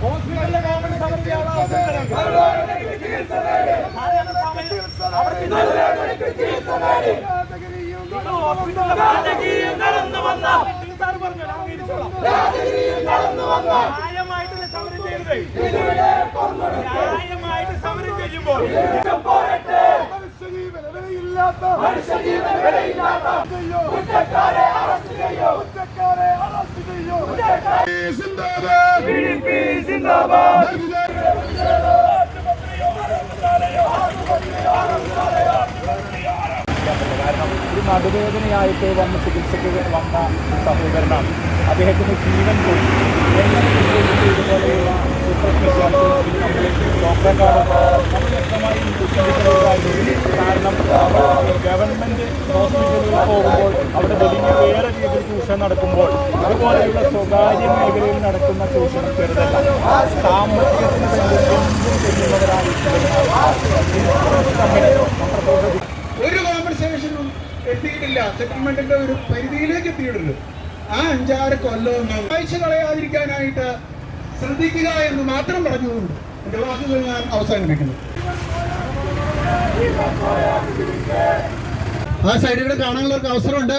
ഹോസ്പിറ്റലിലെ ഗവൺമെന്റ് സമിതി നടന്നു വന്ന സാർ പറഞ്ഞു നടന്നു വന്ന ന്യായമായിട്ട് സമരം ചെയ്തത് ന്യായമായിട്ട് സമരം ചെയ്യുമ്പോൾ മനുഷ്യജീവൻ വിലയില്ലാത്ത മനുഷ്യജീവൻ വിലയില്ലാത്ത കാരണം ഒരു നടുവേദനയായിട്ട് വന്ന് ചികിത്സയ്ക്ക് വന്ന സഹോദരനാണ്. അദ്ദേഹത്തിന് ജീവൻ പോയി. ഇതുപോലെയുള്ള സൂപ്പർ സ്പെഷ്യാലിറ്റി നമ്മൾ ഡോക്ടറെക്കാളും ഗവൺമെന്റ് ഹോസ്പിറ്റലുകളിൽ പോകുമ്പോൾ അവിടെ വലിയ വേറെ രീതിയിൽ ചൂഷണം നടക്കുമ്പോൾ അതുപോലെയുള്ള സ്വകാര്യ മേഖലയിൽ നടക്കുന്ന ചൂഷണം ചെറുതല്ല. സാമ്പത്തികത്തിന് ഒരു കോമ്പൻസേഷനും എത്തിയിട്ടില്ല. സെറ്റിൽമെന്റിന്റെ ഒരു പരിധിയിലേക്ക് എത്തിയിട്ടുണ്ട്. ആ അഞ്ചാറ് കൊല്ലമൊന്നും ആഴ്ച കളയാതിരിക്കാനായിട്ട് ശ്രദ്ധിക്കുക എന്ന് മാത്രം പറഞ്ഞുകൊണ്ട് എന്റെ വാക്കുകൾ ഞാൻ അവസാനിപ്പിക്കുന്നു. ആ സൈഡിലൂടെ ഒരു അവസരമുണ്ട്.